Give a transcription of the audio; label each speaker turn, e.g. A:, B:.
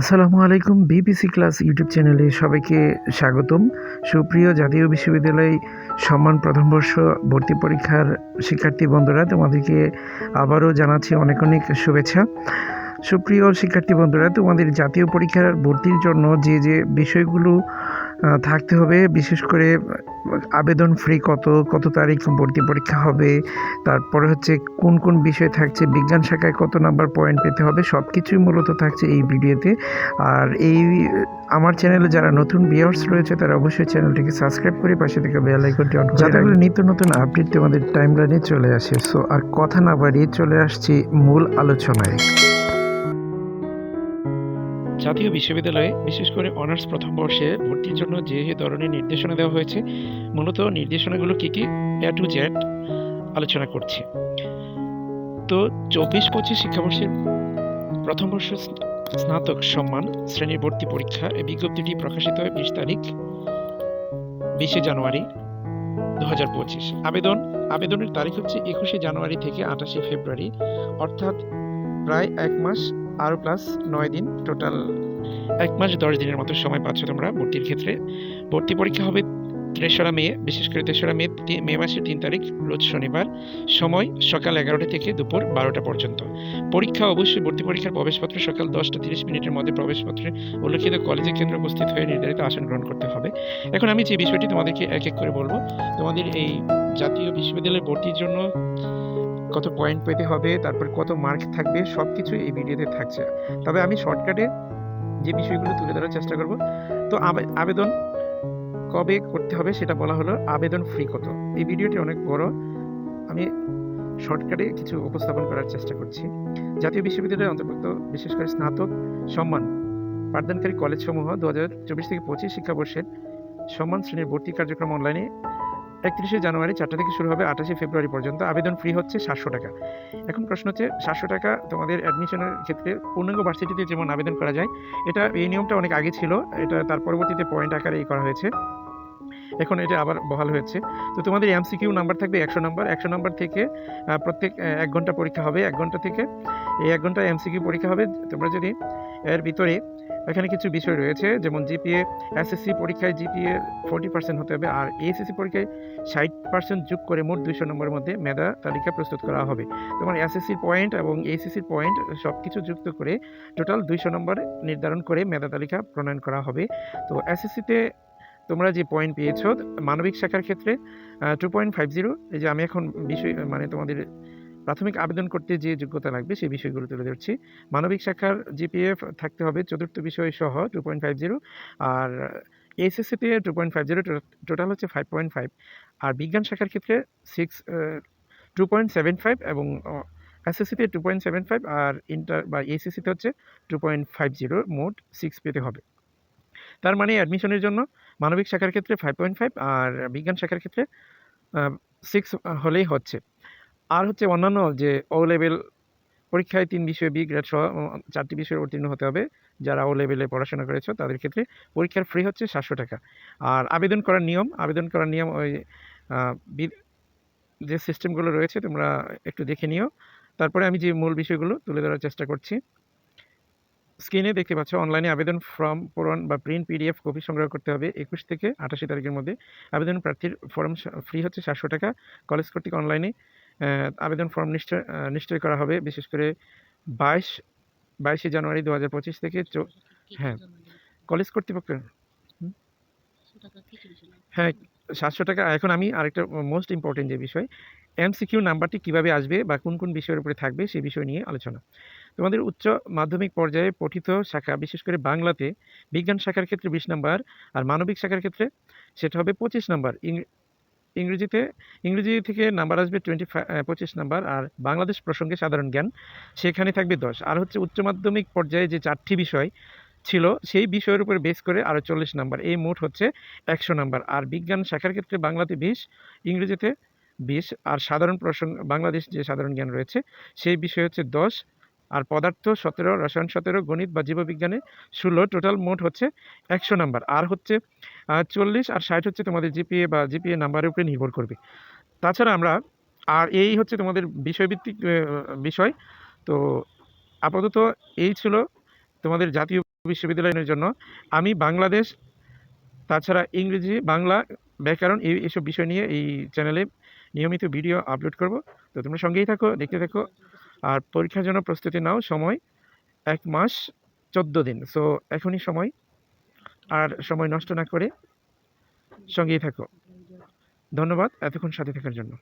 A: আসসালামু আলাইকুম BBC class YouTube চ্যানেলে সবাইকে স্বাগতম। সুপ্রিয় জাতীয় বিশ্ববিদ্যালয় সম্মান প্রথম বর্ষ ভর্তি পরীক্ষার শিক্ষার্থী বন্ধুরা, তোমাদেরকে আবারও জানাচ্ছি অনেক অনেক শুভেচ্ছা। সুপ্রিয় শিক্ষার্থী বন্ধুরা, তোমাদের জাতীয় পরীক্ষার ভর্তির জন্য যে যে বিষয়গুলো থাকতে হবে, বিশেষ করে আবেদন ফ্রি কত কত তারিখ ভর্তি পরীক্ষা হবে তারপরে হচ্ছে কোন কোন বিষয় থাকছে বিজ্ঞান শাখায় কত নাম্বার পয়েন্ট পেতে হবে সব কিছুই মূলত থাকছে এই ভিডিওতে আর এই আমার চ্যানেলে যারা নতুন ভিউয়ার্স রয়েছে তারা অবশ্যই চ্যানেলটিকে সাবস্ক্রাইব করে পাশে থেকে বেল আইকনটি অন যাতে করে নিত্য নতুন আপডেট তোমাদের টাইমলাইনে চলে আসে। সো আর কথা না বাড়িয়ে চলে আসছি মূল আলোচনায়।
B: জাতীয় বিশ্ববিদ্যালয়ে, বিশেষ করে অনার্স প্রথম বর্ষে ভর্তির জন্য যে ধরনের নির্দেশনা দেওয়া হয়েছে, মূলত নির্দেশনাগুলো কী কী এ টু জেড আলোচনা করছি। তো চব্বিশ পঁচিশ শিক্ষাবর্ষের প্রথম বর্ষ স্নাতক সম্মান, শ্রেণির ভর্তি পরীক্ষা এই বিজ্ঞপ্তিটি প্রকাশিত হয় বিশ তারিখ, বিশে জানুয়ারি দু হাজার পঁচিশ। আবেদন, আবেদনের তারিখ হচ্ছে একুশে জানুয়ারি থেকে আঠাশে ফেব্রুয়ারি, অর্থাৎ প্রায় এক মাস আরও প্লাস নয় দিন টোটাল এক মাস দশ দিনের মতো সময় পাচ্ছ তোমরা ভর্তির ক্ষেত্রে। ভর্তি পরীক্ষা হবে তেসরা মে, বিশেষ করে তেসরা মে মে মাসের তিন তারিখ, রোজ শনিবার। সময় সকাল এগারোটা থেকে দুপুর বারোটা পর্যন্ত। পরীক্ষা অবশ্যই ভর্তি পরীক্ষার প্রবেশপত্র সকাল দশটা তিরিশ মিনিটের মধ্যে প্রবেশপত্রে উল্লেখিত কলেজে কেন্দ্রে উপস্থিত হয়ে নির্ধারিত আসন গ্রহণ করতে হবে। এখন আমি যে বিষয়টি তোমাদেরকে এক এক করে বলব, তোমাদের এই জাতীয় বিশ্ববিদ্যালয়ে ভর্তির জন্য কত পয়েন্ট পেতে হবে, তারপর কত মার্ক থাকবে সব কিছু এই ভিডিওতে থাকছে। তবে আমি শর্টকাটে যে বিষয়গুলো তুলে ধরার চেষ্টা করব, তো আবেদন কবে করতে হবে সেটা বলা হলো, আবেদন ফ্রি কত? এই ভিডিওটি অনেক বড়। আমি শর্টকাটে কিছু উপস্থাপন করার চেষ্টা করছি। জাতীয় বিশ্ববিদ্যালয়ের অন্তর্ভুক্ত, বিশেষ করে স্নাতক সম্মান পাঠদানকারী কলেজসমূহ দু হাজার চব্বিশ থেকে পঁচিশ শিক্ষাবর্ষের সম্মান শ্রেণির ভর্তি কার্যক্রম অনলাইনে একত্রিশে জানুয়ারি চারটা থেকে শুরু হবে আঠাশে ফেব্রুয়ারি পর্যন্ত। আবেদন ফ্রি হচ্ছে সাতশো টাকা। এখন প্রশ্ন হচ্ছে, সাতশো টাকা তোমাদের অ্যাডমিশনের ক্ষেত্রে পূর্ণাঙ্গ ভার্সিটিতে যেমন আবেদন করা যায়, এটা এই নিয়মটা অনেক আগে ছিল, এটা তার পরবর্তীতে পয়েন্ট আকারে করা হয়েছে। এখন এটা আবার বহাল হয়েছে। তো তোমাদের এমসিকিউ নাম্বার থাকবে একশো নাম্বার একশো নাম্বার থেকে প্রত্যেক এক ঘণ্টা পরীক্ষা হবে, এক ঘণ্টা থেকে। এই এক ঘণ্টা এমসিকিউ পরীক্ষা হবে। তোমরা যদি এর ভিতরে এখানে কিছু বিষয় রয়েছে, যেমন জিপিএ এসএসসি পরীক্ষায় জিপিএ ফোর্টি পার্সেন্ট হতে হবে আর এসএসসি পরীক্ষায় ষাট পার্সেন্ট যোগ করে মোট দুইশো নম্বরের মধ্যে মেধা তালিকা প্রস্তুত করা হবে। তোমার এসএসসির পয়েন্ট এবং এইচএসসির পয়েন্ট সব কিছু যুক্ত করে টোটাল দুইশো নম্বর নির্ধারণ করে মেধা তালিকা প্রণয়ন করা হবে। তো এসএসসিতে তোমরা যে পয়েন্ট পেয়েছ, মানবিক শাখার ক্ষেত্রে টু পয়েন্ট ফাইভ জিরো এই যে আমি এখন বিষয় মানে তোমাদের প্রাথমিক আবেদন করতে যে যোগ্যতা লাগবে, সেই বিষয়গুলো তুলে ধরছি। মানবিক শাখার জিপিএফ থাকতে হবে, চতুর্থ বিষয় সহ টু পয়েন্ট ফাইভ জিরো আর এসএসসিতে two point five zero total হচ্ছে ফাইভ পয়েন্ট ফাইভ আর বিজ্ঞান শাখার ক্ষেত্রে six two point seven five এবং এসএসসিতে টু পয়েন্ট সেভেন ফাইভ আর ইন্টার বা এসএসসিতে হচ্ছে টু পয়েন্ট ফাইভ জিরো মোট সিক্স পেতে হবে। তার মানে অ্যাডমিশনের জন্য মানবিক শাখার ক্ষেত্রে ফাইভ পয়েন্ট ফাইভ আর বিজ্ঞান শাখার ক্ষেত্রে সিক্স হলেই হচ্ছে। আর হচ্ছে অন্যান্য যে ও লেভেল পরীক্ষায় তিন বিষয়ে বি গ্রেড সহ চারটি বিষয়ে উত্তীর্ণ হতে হবে। যারা ও লেভেলে পড়াশোনা করেছ, তাদের ক্ষেত্রে পরীক্ষার ফ্রি হচ্ছে সাতশো টাকা। আর আবেদন করার নিয়ম, আবেদন করার নিয়ম ওই যে সিস্টেমগুলো রয়েছে, তোমরা একটু দেখে নিও। তারপরে আমি যে মূল বিষয়গুলো তুলে ধরার চেষ্টা করছি। স্ক্রিনে দেখতে পাচ্ছ অনলাইনে আবেদন ফর্ম পূরণ বা প্রিন্ট পিডিএফ কপি সংগ্রহ করতে হবে। একুশ থেকে আঠাশি তারিখের মধ্যে আবেদন প্রার্থীর ফর্ম ফ্রি হচ্ছে সাতশো টাকা। কলেজ কর্তৃক অনলাইনে আবেদন ফর্ম নিশ্চয় নিশ্চয় করা হবে। বিশেষ করে বাইশ, বাইশে জানুয়ারি দু হাজার পঁচিশ থেকে হ্যাঁ। কলেজ কর্তৃপক্ষ হ্যাঁ সাতশো টাকা। এখন আমি আরেকটা মোস্ট ইম্পর্টেন্ট যে বিষয়, এমসিকিউ নাম্বারটি কীভাবে আসবে বা কোন কোন বিষয়ের উপরে থাকবে সেই বিষয় নিয়ে আলোচনা। তোমাদের উচ্চ মাধ্যমিক পর্যায়ে পঠিত শাখা, বিশেষ করে বাংলাতে বিজ্ঞান শাখার ক্ষেত্রে বিশ নাম্বার আর মানবিক শাখার ক্ষেত্রে সেটা হবে পঁচিশ নাম্বার। ইংরেজিতে, ইংরেজি থেকে নাম্বার আসবে টোয়েন্টি পঁচিশ নাম্বার আর বাংলাদেশ প্রসঙ্গে সাধারণ জ্ঞান সেখানে থাকবে দশ। আর হচ্ছে উচ্চ মাধ্যমিক পর্যায়ে যে চারটি বিষয় ছিল সেই বিষয়ের উপর বেস করে আরও চল্লিশ নাম্বার। এই মোট হচ্ছে একশো নাম্বার। আর বিজ্ঞান শাখার ক্ষেত্রে বাংলাতে বিশ, ইংরেজিতে বিশ। আর সাধারণ প্রসঙ্গ বাংলাদেশ যে সাধারণ জ্ঞান রয়েছে সেই বিষয় হচ্ছে দশ। আর পদার্থ সতেরো, রসায়ন সতেরো, গণিত বা জীববিজ্ঞানে ষোলো টোটাল মোট হচ্ছে একশো নাম্বার। আর হচ্ছে চল্লিশ আর ষাট হচ্ছে তোমাদের জিপিএ বা জিপিএ নাম্বারের উপরে নির্ভর করবে। তাছাড়া আমরা, আর এই হচ্ছে তোমাদের বিষয়ভিত্তিক বিষয়। তো আপাতত এই ছিল তোমাদের জাতীয় বিশ্ববিদ্যালয়ের জন্য। আমি বাংলাদেশ, তাছাড়া ইংরেজি, বাংলা ব্যাকরণ এই এসব বিষয় নিয়ে এই চ্যানেলে নিয়মিত ভিডিও আপলোড করব। তো তোমরা সঙ্গেই থাকো, দেখতে থাকো। আর পরীক্ষার জন্য প্রস্তুতি নাও, সময় এক মাস চোদ্দ দিন। সো এখনই সময়। আর সময় নষ্ট না করে সঙ্গেই থাকো। ধন্যবাদ, এতক্ষণ সাথে থাকার জন্য।